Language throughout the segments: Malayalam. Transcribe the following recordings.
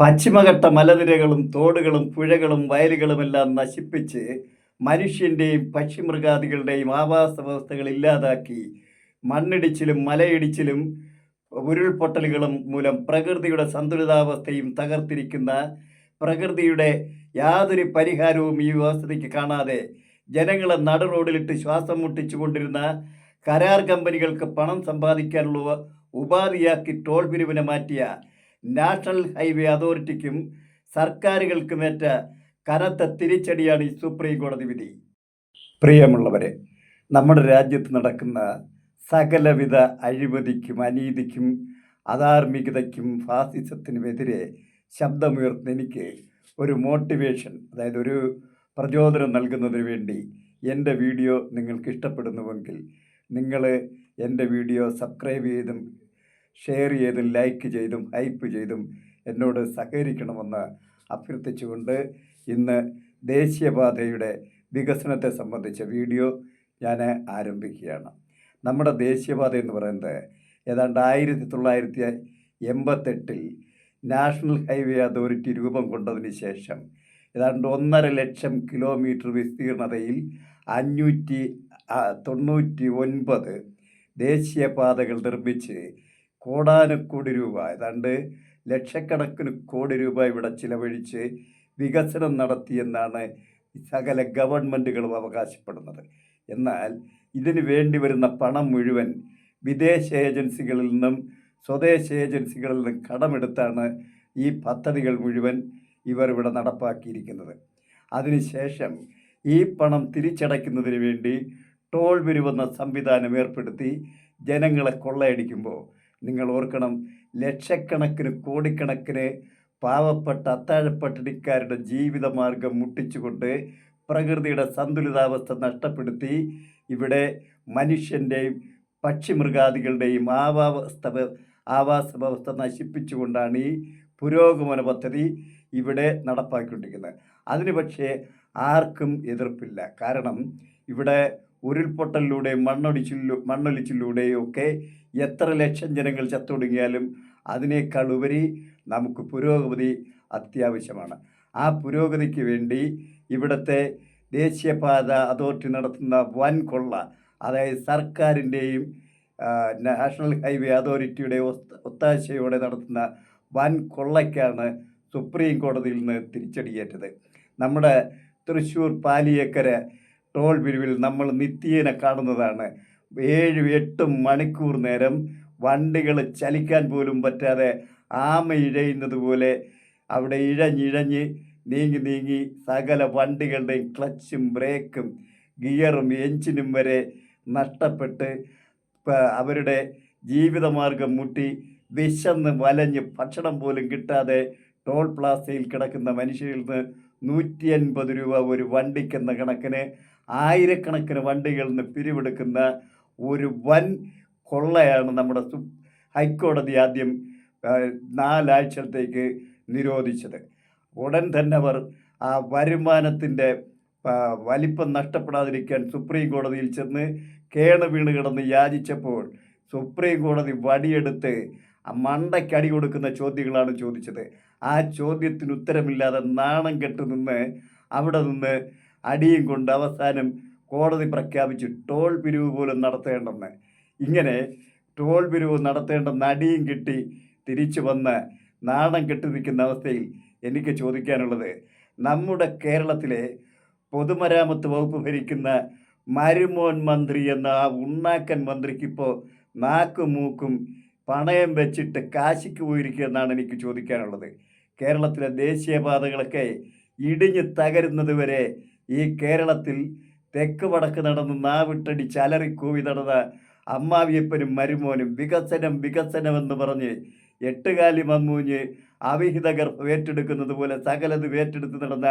പശ്ചിമഘട്ട മലനിരകളും തോടുകളും പുഴകളും വയലുകളുമെല്ലാം നശിപ്പിച്ച് മനുഷ്യന്റെയും പക്ഷിമൃഗാദികളുടെയും ആവാസ വ്യവസ്ഥകൾ ഇല്ലാതാക്കി മണ്ണിടിച്ചിലും മലയിടിച്ചിലും ഉരുൾപൊട്ടലുകളും മൂലം പ്രകൃതിയുടെ സന്തുലിതാവസ്ഥയും തകർത്തിരിക്കുന്ന പ്രകൃതിയുടെ യാതൊരു പരിഹാരവും ഈ വ്യവസ്ഥയ്ക്ക് കാണാതെ ജനങ്ങളെ നടു റോഡിലിട്ട് ശ്വാസം മുട്ടിച്ചു കൊണ്ടിരുന്ന കരാർ കമ്പനികൾക്ക് പണം സമ്പാദിക്കാനുള്ള ഉപാധിയാക്കി ടോൾ പിരിവിനെ മാറ്റിയ നാഷണൽ ഹൈവേ അതോറിറ്റിക്കും സർക്കാരുകൾക്കുമേറ്റ കനത്ത തിരിച്ചടിയാണ് ഈ സുപ്രീം കോടതി വിധി. പ്രിയമുള്ളവരെ നമ്മുടെ രാജ്യത്ത് നടക്കുന്ന സകലവിധ അഴിമതിക്കും അനീതിക്കും അധാർമികതയ്ക്കും ഫാസിസത്തിനുമെതിരെ ശബ്ദമുയർത്തുന്ന എനിക്ക് ഒരു മോട്ടിവേഷൻ അതായത് ഒരു പ്രചോദനം നൽകുന്നതിന് വേണ്ടി എന്റെ വീഡിയോ നിങ്ങൾക്ക് ഇഷ്ടപ്പെടുന്നുവെങ്കിൽ നിങ്ങൾ എന്റെ വീഡിയോ സബ്സ്ക്രൈബ് ചെയ്തും ഷെയർ ചെയ്തും ലൈക്ക് ചെയ്തും ഹൈപ്പ് ചെയ്തും എന്നോട് സഹകരിക്കണമെന്ന് അഭ്യർത്ഥിച്ചുകൊണ്ട് ഇന്ന് ദേശീയപാതയുടെ വികസനത്തെ സംബന്ധിച്ച വീഡിയോ ഞാൻ ആരംഭിക്കുകയാണ്. നമ്മുടെ ദേശീയപാത എന്ന് പറയുന്നത് ഏതാണ്ട് ആയിരത്തി തൊള്ളായിരത്തി എൺപത്തെട്ടിൽ നാഷണൽ ഹൈവേ അതോറിറ്റി രൂപം കൊണ്ടതിന് ശേഷം ഏതാണ്ട് ഒന്നര ലക്ഷം കിലോമീറ്റർ വിസ്തീർണതയിൽ അഞ്ഞൂറ്റി തൊണ്ണൂറ്റി ഒൻപത് ദേശീയപാതകൾ നിർമ്മിച്ച് കോടാനക്കോടി രൂപ. ഏതാണ്ട് ലക്ഷക്കണക്കിന് കോടി രൂപ ഇവിടെ ചിലവഴിച്ച് വികസനം നടത്തിയെന്നാണ് സകല ഗവൺമെന്റുകളും അവകാശപ്പെടുന്നത്. എന്നാൽ ഇതിന് വേണ്ടി വരുന്ന പണം മുഴുവൻ വിദേശ ഏജൻസികളിൽ നിന്നും സ്വദേശ ഏജൻസികളിൽ നിന്നും കടമെടുത്താണ് ഈ പദ്ധതികൾ മുഴുവൻ ഇവർ ഇവിടെ നടപ്പാക്കിയിരിക്കുന്നത്. അതിനുശേഷം ഈ പണം തിരിച്ചടയ്ക്കുന്നതിന് വേണ്ടി ടോൾ വരുവെന്ന സംവിധാനം ഏർപ്പെടുത്തി ജനങ്ങളെ കൊള്ളയടിക്കുമ്പോൾ നിങ്ങൾ ഓർക്കണം ലക്ഷക്കണക്കിന് കോടിക്കണക്കിന് പാവപ്പെട്ട അത്താഴപ്പട്ടിണിക്കാരുടെ ജീവിതമാർഗം മുട്ടിച്ചുകൊണ്ട് പ്രകൃതിയുടെ സന്തുലിതാവസ്ഥ നഷ്ടപ്പെടുത്തി ഇവിടെ മനുഷ്യന്റെയും പക്ഷിമൃഗാദികളുടെയും ആവാവസ്ഥ ആവാസ വ്യവസ്ഥ നശിപ്പിച്ചുകൊണ്ടാണ് ഈ പുരോഗമന പദ്ധതി ഇവിടെ നടപ്പാക്കിക്കൊണ്ടിരിക്കുന്നത്. അതിന് പക്ഷേ ആർക്കും എതിർപ്പില്ല. കാരണം ഇവിടെ ഉരുൾപൊട്ടലിലൂടെയും മണ്ണൊടിച്ചിലൂ മണ്ണൊലിച്ചിലൂടെയും ഒക്കെ എത്ര ലക്ഷം ജനങ്ങൾ ചത്തൊടുങ്ങിയാലും അതിനേക്കാൾ ഉപരി നമുക്ക് പുരോഗതി അത്യാവശ്യമാണ്. ആ പുരോഗതിക്ക് വേണ്ടി ഇവിടുത്തെ ദേശീയപാത അതോറിറ്റി നടത്തുന്ന വൻ കൊള്ള അതായത് സർക്കാരിന്റെയും നാഷണൽ ഹൈവേ അതോറിറ്റിയുടെ ഒത്ത- ഒത്താശയോടെ നടത്തുന്ന വൻ കൊള്ളയ്ക്കാണ് സുപ്രീം കോടതിയിൽ നിന്ന് തിരിച്ചടിയേറ്റത്. നമ്മുടെ തൃശ്ശൂർ പാലിയേക്കര ടോൾ പിരിവിൽ നമ്മൾ നിത്യേന കാണുന്നതാണ് ഏഴ് എട്ടും മണിക്കൂർ നേരം വണ്ടികൾ ചലിക്കാൻ പോലും പറ്റാതെ ആമ ഇഴയുന്നത് പോലെ അവിടെ ഇഴഞ്ഞിഴഞ്ഞ് നീങ്ങി നീങ്ങി സകല വണ്ടികളുടെയും ക്ലച്ചും ബ്രേക്കും ഗിയറും എഞ്ചിനും വരെ നഷ്ടപ്പെട്ട് അവരുടെ ജീവിതമാർഗം മുട്ടി വിശന്ന് വലഞ്ഞ് ഭക്ഷണം പോലും കിട്ടാതെ ടോൾ പ്ലാസയിൽ കിടക്കുന്ന മനുഷ്യരിൽ നിന്ന് നൂറ്റി അൻപത് രൂപ ഒരു വണ്ടിക്കെന്ന കണക്കിന് ആയിരക്കണക്കിന് വണ്ടികളിൽ നിന്ന് പിരിവെടുക്കുന്ന ഒരു വൻ കൊള്ളയാണ് നമ്മുടെ ഹൈക്കോടതി ആദ്യം നാലാഴ്ചത്തേക്ക് നിരോധിച്ചത്. ഉടൻ തന്നെ അവർ ആ വരുമാനത്തിന്റെ വലിപ്പം നഷ്ടപ്പെടാതിരിക്കാൻ സുപ്രീം കോടതിയിൽ ചെന്ന് കേണ് വീണ് കിടന്ന് യാചിച്ചപ്പോൾ സുപ്രീം കോടതി വടിയെടുത്ത് ആ മണ്ടയ്ക്ക് അടി കൊടുക്കുന്ന ചോദ്യങ്ങളാണ് ചോദിച്ചത്. ആ ചോദ്യത്തിന് ഉത്തരമില്ലാതെ നാണം കെട്ട് നിന്ന് അവിടെ നിന്ന് അടിയും കൊണ്ട് അവസാനം കോടതി പ്രഖ്യാപിച്ചു ടോൾ പിരിവ് പോലും നടത്തേണ്ടെന്ന്. ഇങ്ങനെ ടോൾ പിരിവ് നടത്തേണ്ടെന്ന് നടിയും കിട്ടി തിരിച്ചു വന്ന് നാണം കെട്ടി നിൽക്കുന്ന അവസ്ഥയിൽ എനിക്ക് ചോദിക്കാനുള്ളത് നമ്മുടെ കേരളത്തിലെ പൊതുമരാമത്ത് വകുപ്പ് ഭരിക്കുന്ന മരുമോൻ മന്ത്രി എന്ന ആ ഉണ്ണാക്കൻ മന്ത്രിക്കിപ്പോൾ നാക്കും മൂക്കും പണയം വെച്ചിട്ട് കാശിക്ക് പോയിരിക്കുക എന്നാണ് എനിക്ക് ചോദിക്കാനുള്ളത്. കേരളത്തിലെ ദേശീയപാതകളൊക്കെ ഇടിഞ്ഞ് തകരുന്നത് വരെ ഈ കേരളത്തിൽ തെക്ക് വടക്ക് നടന്ന് നാവിട്ടടിച്ച് അലറിക്കൂവി നടന്ന അമ്മാവിയപ്പനും മരുമോനും വികസനം വികസനമെന്ന് പറഞ്ഞ് എട്ടുകാലി മമ്മൂഞ്ഞ് അവിഹിത ഗർഭം ഏറ്റെടുക്കുന്നത് പോലെ സകലത് ഏറ്റെടുത്ത് നടന്ന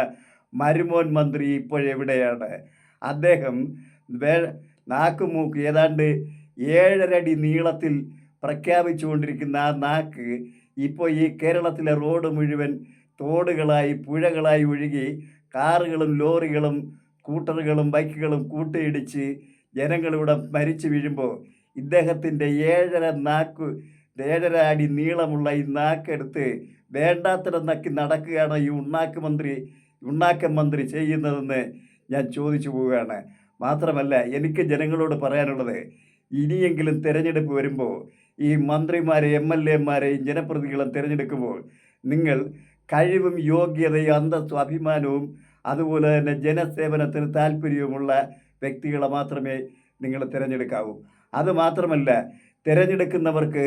മരുമോൻ മന്ത്രി ഇപ്പോഴെവിടെയാണ് അദ്ദേഹം വേ നാക്കുമൂക്ക് ഏതാണ്ട് ഏഴരടി നീളത്തിൽ പ്രഖ്യാപിച്ചുകൊണ്ടിരിക്കുന്ന ആ നാക്ക് ഇപ്പോൾ ഈ കേരളത്തിലെ റോഡ് മുഴുവൻ തോടുകളായി പുഴകളായി ഒഴുകി കാറുകളും ലോറികളും സ്കൂട്ടറുകളും ബൈക്കുകളും കൂട്ടിയിടിച്ച് ജനങ്ങളിവിടെ മരിച്ചു വീഴുമ്പോൾ ഇദ്ദേഹത്തിന്റെ ഏഴര നാക്ക് ഏഴര അടി നീളമുള്ള ഈ നാക്കെടുത്ത് വേണ്ടാത്തരം നക്കി നടക്കുകയാണ് ഈ ഉണ്ണാക്ക് മന്ത്രി ഉണ്ണാക്കം മന്ത്രി ചെയ്യുന്നതെന്ന് ഞാൻ ചോദിച്ചു പോവുകയാണ്. മാത്രമല്ല എനിക്ക് ജനങ്ങളോട് പറയാനുള്ളത് ഇനിയെങ്കിലും തിരഞ്ഞെടുപ്പ് വരുമ്പോൾ ഈ മന്ത്രിമാരെ എം എൽ എമാരെയും ജനപ്രതിനിധികളും തിരഞ്ഞെടുക്കുമ്പോൾ നിങ്ങൾ കഴിവും യോഗ്യതയും അന്തസ്സും അഭിമാനവും അതുപോലെ തന്നെ ജനസേവനത്തിന് താല്പര്യവുമുള്ള വ്യക്തികളെ മാത്രമേ നിങ്ങൾ തിരഞ്ഞെടുക്കാവൂ. അതുമാത്രമല്ല തിരഞ്ഞെടുക്കുന്നവർക്ക്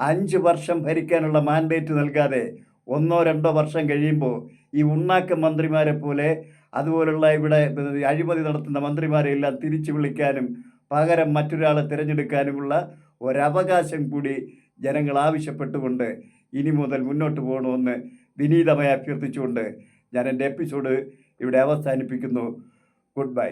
അഞ്ച് വർഷം ഭരിക്കാനുള്ള മാൻഡേറ്റ് നൽകാതെ ഒന്നോ രണ്ടോ വർഷം കഴിയുമ്പോൾ ഈ ഉണ്ണാക്ക മന്ത്രിമാരെ പോലെ അതുപോലുള്ള ഇവിടെ അഴിമതി നടത്തുന്ന മന്ത്രിമാരെ എല്ലാം തിരിച്ചു വിളിക്കാനും പകരം മറ്റൊരാളെ തിരഞ്ഞെടുക്കാനുമുള്ള ഒരവകാശം കൂടി ജനങ്ങൾ ആവശ്യപ്പെട്ടുകൊണ്ട് ഇനി മുതൽ മുന്നോട്ട് പോകണമെന്ന് വിനീതമായി അഭ്യർത്ഥിച്ചുകൊണ്ട് ഞാൻ എന്റെ എപ്പിസോഡ് ഇവിടെ അവസാനിപ്പിക്കുന്നു. Good bye